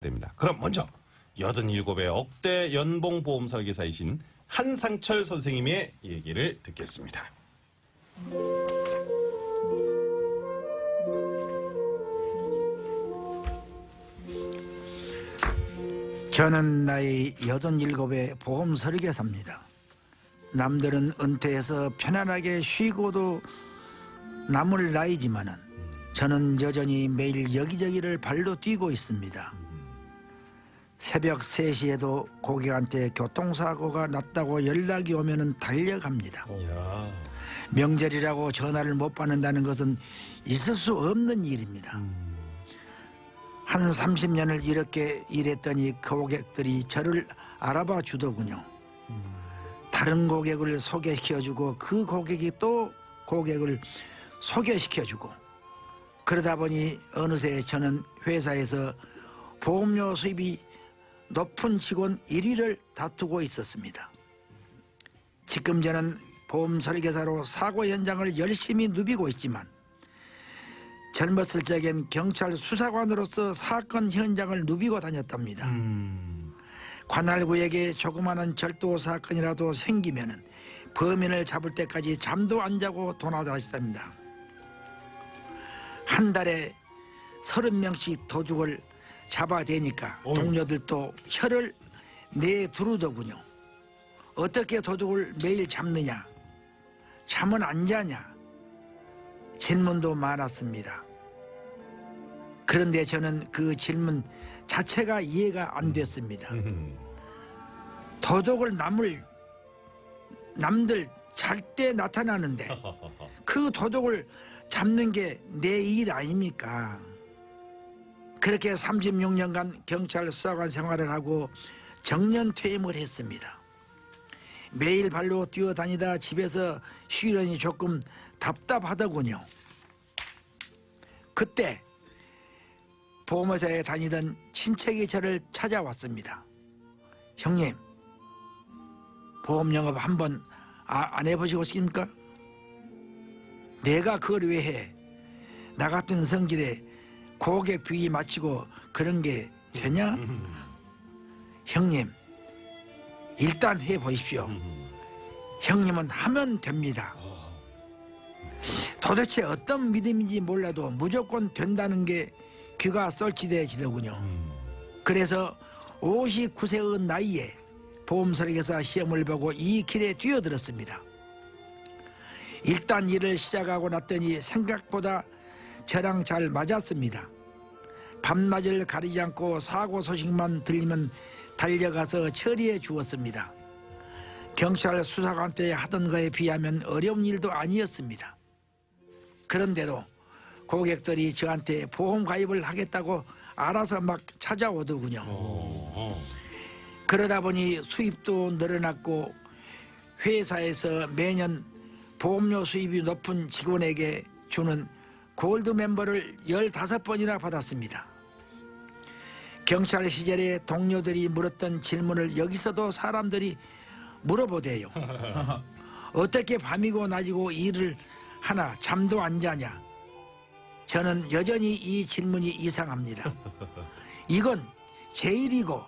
됩니다. 그럼 먼저 87의 억대 연봉보험 설계사이신 한상철 선생님의 얘기를 듣겠습니다. 저는 나이 87의 보험 설계사입니다. 남들은 은퇴해서 편안하게 쉬고도 남을 나이지만은 저는 여전히 매일 여기저기를 발로 뛰고 있습니다. 새벽 3시에도 고객한테 교통사고가 났다고 연락이 오면 은 달려갑니다. 이야. 명절이라고 전화를 못 받는다는 것은 있을 수 없는 일입니다. 한 30년을 이렇게 일했더니 그 고객들이 저를 알아봐 주더군요. 다른 고객을 소개시켜주고 그 고객이 또 고객을 소개시켜주고 그러다 보니 어느새 저는 회사에서 보험료 수입이 높은 직원 1위를 다투고 있었습니다. 지금 저는 보험 설계사로 사고 현장을 열심히 누비고 있지만 젊었을 적엔 경찰 수사관으로서 사건 현장을 누비고 다녔답니다. 음. 관할구에게 조그마한 절도 사건이라도 생기면은 범인을 잡을 때까지 잠도 안 자고 도나다녔답니다. 한 달에 서른 명씩 도둑을 잡아대니까 어휴. 동료들도 혀를 내두르더군요. 어떻게 도둑을 매일 잡느냐? 잠은 안 자냐? 질문도 많았습니다. 그런데 저는 그 질문 자체가 이해가 안 됐습니다. 음. 도둑을 남을 남들 잘 때 나타나는데 그 도둑을 잡는 게 내 일 아닙니까? 그렇게 36년간 경찰 수사관 생활을 하고 정년 퇴임을 했습니다. 매일 발로 뛰어다니다 집에서 쉬려니 조금 답답하더군요. 그때 보험회사에 다니던 친척이 저를 찾아왔습니다. 형님, 보험 영업 한번 아, 안 해보시고 싶습니까? 내가 그걸 왜 해? 나 같은 성질에 고객 비위 맞추고 그런 게 되냐? 형님, 일단 해보십시오. 형님은 하면 됩니다. 도대체 어떤 믿음인지 몰라도 무조건 된다는 게 귀가 썰치대지더군요. 그래서 59세의 나이에 보험 설계사 시험을 보고 이 길에 뛰어들었습니다. 일단 일을 시작하고 났더니 생각보다 저랑 잘 맞았습니다. 밤낮을 가리지 않고 사고 소식만 들리면 달려가서 처리해 주었습니다. 경찰 수사관 때 하던 거에 비하면 어려운 일도 아니었습니다. 그런데도 고객들이 저한테 보험 가입을 하겠다고 알아서 막 찾아오더군요. 어. 그러다 보니 수입도 늘어났고 회사에서 매년 보험료 수입이 높은 직원에게 주는 골드 멤버를 15번이나 받았습니다. 경찰 시절에 동료들이 물었던 질문을 여기서도 사람들이 물어보대요. 어떻게 밤이고 낮이고 일을 하나 잠도 안 자냐? 저는 여전히 이 질문이 이상합니다. 이건 제 일이고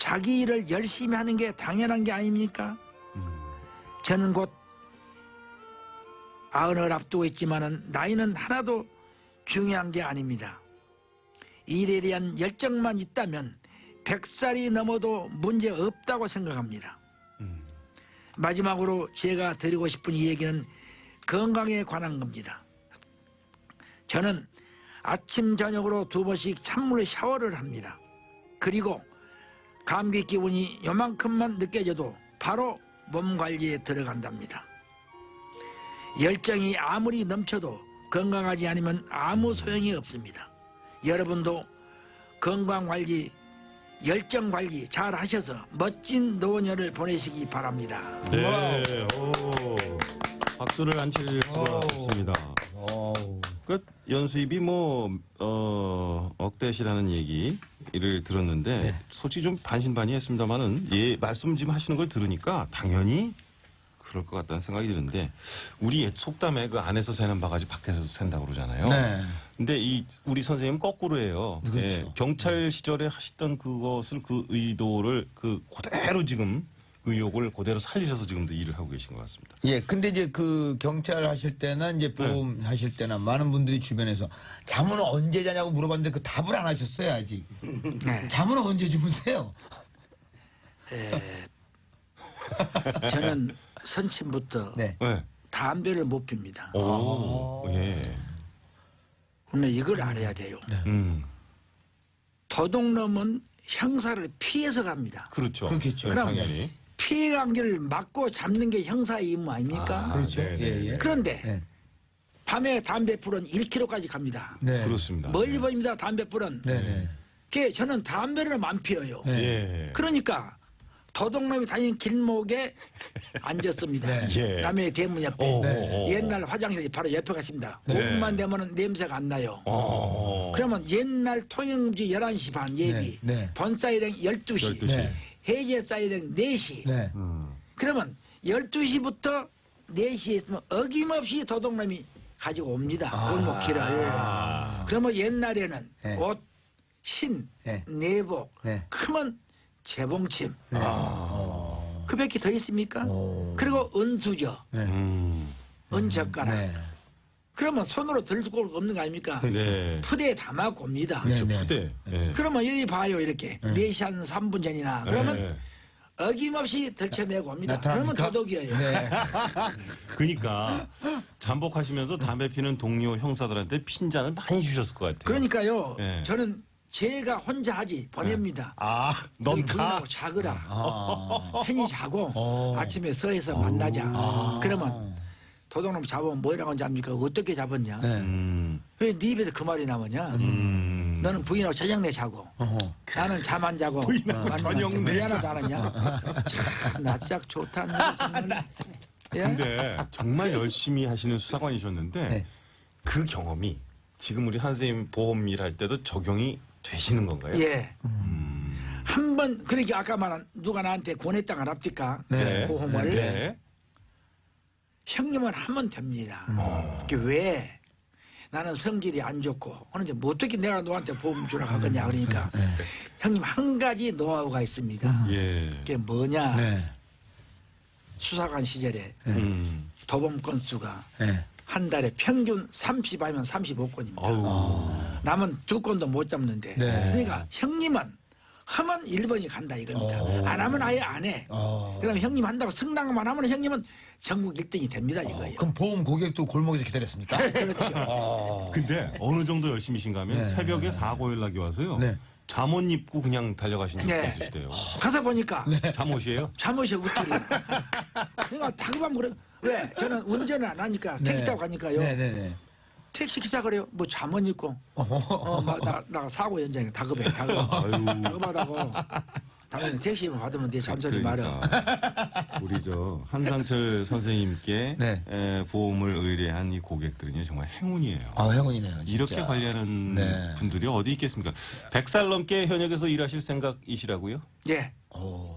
자기 일을 열심히 하는 게 당연한 게 아닙니까? 저는 곧 아흔을 앞두고 있지만은 나이는 하나도 중요한 게 아닙니다. 일에 대한 열정만 있다면 100살이 넘어도 문제 없다고 생각합니다. 마지막으로 제가 드리고 싶은 이 얘기는 건강에 관한 겁니다. 저는 아침 저녁으로 두 번씩 찬물 샤워를 합니다. 그리고 감기 기운이 요만큼만 느껴져도 바로 몸 관리에 들어간답니다. 열정이 아무리 넘쳐도 건강하지 않으면 아무 소용이 없습니다. 여러분도 건강 관리, 열정 관리 잘 하셔서 멋진 노년을 보내시기 바랍니다. 네. 오. 박수를 안 칠 수가. 없습니다. 그 연수입이 뭐 어, 억대시라는 얘기를 들었는데 네. 솔직히 좀 반신반의했습니다만은 예 말씀 지금 하시는 걸 들으니까 당연히 그럴 것 같다는 생각이 드는데 우리 옛 속담에 그 안에서 새는 바가지 밖에서 샌다고 그러잖아요. 네. 근데 이 우리 선생님 거꾸로예요. 예, 그렇죠. 경찰 시절에 하시던 그것을 그 의도를 그 그대로 지금 의욕을 그대로 살리셔서 지금도 일을 하고 계신 것 같습니다. 예, 근데 이제 그 경찰 하실 때나 이제 보험 하실 때나 많은 분들이 주변에서 잠은 언제 자냐고 물어봤는데 그 답을 안 하셨어요 아직. 네. 잠은 언제 주무세요? 저는 선침부터 네. 네. 담배를 못 핍니다. 오, 예. 근데 이걸 알아야 돼요. 음, 도둑놈은 형사를 피해서 갑니다. 그렇죠. 그렇겠죠. 네, 그럼 당연히. 피해간 길을 막고 잡는 게 형사의 임무 아닙니까? 아, 그렇죠. 네, 예, 네, 예. 그런데 네. 밤에 담배불은 1km까지 갑니다. 네. 그렇습니다. 멀리 보입니다. 담배불은. 네, 네. 저는 담배를 안 피워요. 네. 예. 그러니까 도둑놈이 다니는 길목에 앉았습니다. 네. 예. 남의 대문 옆에. 오, 네. 오, 오. 옛날 화장실이 바로 옆에 갔습니다. 네. 5분만 되면 냄새가 안 나요. 어. 그러면 옛날 통영금지 11시 반 예비. 본사일행 12시, 12시. 네. 해제 사일행 4시. 네. 음. 그러면 12시부터 4시에 있으면 어김없이 도둑놈이 가지고 옵니다. 아. 골목길을. 그러면 옛날에는 네. 옷, 신, 네. 내복, 네. 크면 재봉침. 네. 어. 그 밖에 더 있습니까? 오. 그리고 은수저, 네. 음. 은젓가락. 네. 그러면 손으로 들 수가 없는 거 아닙니까? 네. 푸대에 담아고 옵니다. 네. 그렇죠. 푸대. 예. 그러면 여기 봐요 이렇게 네 4시 한 3분 전이나 그러면 예. 어김없이 들쳐매고 옵니다. 그러면 나타납니까? 도둑이에요. 네. 그러니까 잠복하시면서 담배 피는 동료 형사들한테 핀잔을 많이 주셨을 것 같아요. 그러니까요. 네. 저는 제가 혼자 하지 보냅니다. 아, 넌 가. 부인하고 자거라. 아. 편히 자고 어. 아침에 서해서 만나자. 아. 그러면 도둑놈 잡으면 뭐라고 잡니까? 어떻게 잡았냐? 네. 음. 왜네 입에서 그 말이 나오냐? 음. 너는 부인하고 저녁 내 자고 어허. 나는 잠 안 자고 부인하고 저녁 내 미안하지 않았냐? 참 낯짝 좋다. 정말. 예? 근데 정말 열심히 하시는 수사관이셨는데 네. 그 경험이 지금 우리 한 선생님 보험 일 할 때도 적용이 되시는 건가요? 예. 음. 한번 그러니까 아까 말한 누가 나한테 권했다가 납니까? 네. 보험을 네. 형님은 하면 됩니다. 어. 그게 왜 나는 성질이 안 좋고 하는데 뭐 어떻게 내가 너한테 보험 주라 하겠냐 그러니까 네. 형님 한 가지 노하우가 있습니다. 예. 그게 뭐냐? 네. 수사관 시절에 음. 도범 건수가 네. 한 달에 평균 30하면 35건입니다. 아우. 남은 두 건도 못 잡는데. 네. 그러니까 형님은 하면 1번이 간다 이겁니다. 어. 안 하면 아예 안 해. 어. 그럼 형님 한다고 성당만 하면 형님은 전국 1등이 됩니다 이거예요. 그럼 보험 고객도 골목에서 기다렸습니까? 그렇죠. 어. 근데 어느 정도 열심히신가 하면 네. 새벽에 사고 연락이 와서요. 네. 잠옷 입고 그냥 달려가신 적도 네. 있으시대요. 가서 보니까 잠옷이에요? 잠옷이 우투리. 내가 다그만 그래. 왜? 저는 운전을 안 하니까 택시 타고 가니까요. 택시 기사 그래요. 뭐 입고 어허. 어, 막 나, 나 사고 현장에 다급해. 다급. 아유. 다급하다고. 당연히 택시 받으면 돼. 말아. 그러니까 우리 저 한상철 선생님께 네. 에, 보험을 의뢰한 이 고객들은요 정말 행운이에요. 아, 행운이네요. 진짜. 이렇게 관리하는 네. 분들이 어디 있겠습니까? 100살 넘게 현역에서 일하실 생각이시라고요? 예. 오.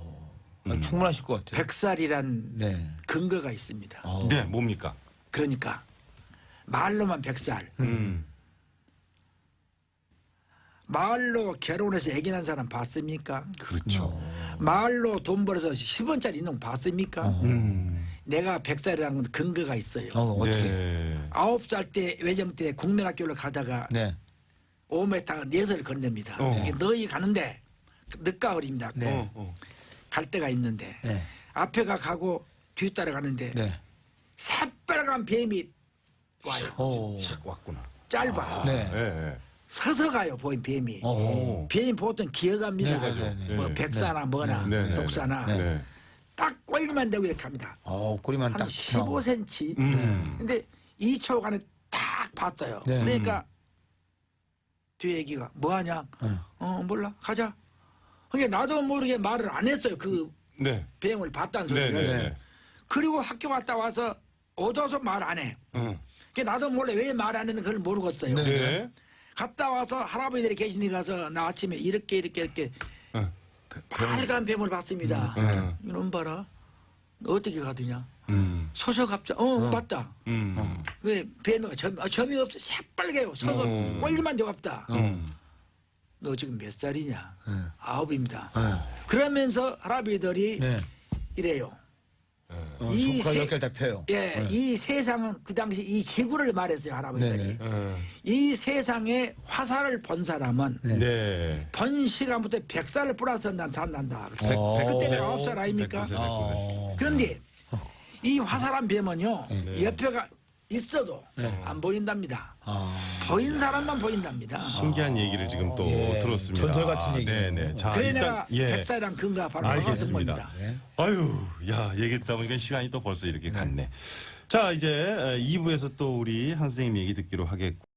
아, 음. 충분하실 것 같아요. 백살이란 네. 근거가 있습니다. 어. 네, 뭡니까? 그러니까 말로만 백살. 음. 말로 결혼해서 애기 낳은 사람 봤습니까? 그렇죠. 말로 돈 벌어서 10원짜리 있는 거 봤습니까? 음. 내가 백살이라는 건 근거가 있어요. 어, 어떻게? 네. 아홉 살 때 외정 때 국민학교를 가다가 네. 5m 넷을 건넵니다. 어. 너희 가는데 늦가을입니다. 네. 어, 어. 갈 데가 있는데 네. 앞에가 가고 뒤 따라 가는데 네. 새빨간 뱀이 와요. 오. 샥 왔구나. 짧아. 네. 예, 예. 서서 가요. 보인 뱀이. 오. 뱀이 보통 기어갑니다. 네, 네, 네, 네. 뭐 네. 백사나 뭐나 네, 네, 독사나 네. 네. 딱 꼴리만 되고 이렇게 합니다. 어, 꼬리만 한 딱. 15cm. 음. 근데 2초간에 딱 봤어요. 네. 그러니까 뒤에 애기가 뭐하냐? 네. 어 몰라 가자. 그러니까 나도 모르게 말을 안 했어요. 그 네. 뱀을 봤다는 네, 소리를. 네, 네. 그리고 학교 갔다 와서 얻어서 말 안 해. 음. 그러니까 나도 몰래 왜 말 안 했는지 그걸 모르겠어요. 네. 네. 갔다 와서 할아버지들이 계신 데 가서 나 아침에 이렇게 이렇게 이렇게 어. 빨간 뱀을 봤습니다. 음. 이놈 봐라. 너 어떻게 가더냐? 음. 서서 갑자. 어, 맞다. 음. 왜 배너가 점, 아, 점이 없어 새빨개요. 서서 어. 꼴리만 돼 갑다. 음. 너 지금 몇 살이냐? 네. 아홉입니다. 네. 그러면서 할아버지들이 네. 이래요. 어, 이 세- 펴요. 예, 이 세상은 그 당시 이 지구를 말했어요 할아버지들이. 음. 이 세상에 화살을 본 사람은 네. 네. 번 시간부터 백살을 플러스 난 산단다. 백- 어. 그때 내가 아홉 살 아닙니까? 백세, 백세. 어. 그런데 이 화살한 뱀은요 네. 옆에가 있어도 안 보인답니다. 아. 보인 사람만 보인답니다. 신기한 얘기를 지금 또 예. 들었습니다. 전설 같은 얘기네요. 네네. 자, 그래 일단 내가 예. 백살이랑 근가 바로 그 알겠습니다. 겁니다. 네. 아유, 야, 얘기했다 보니까 시간이 또 벌써 이렇게 갔네. 자, 이제 2부에서 또 우리 한 선생님 얘기 듣기로 하겠고.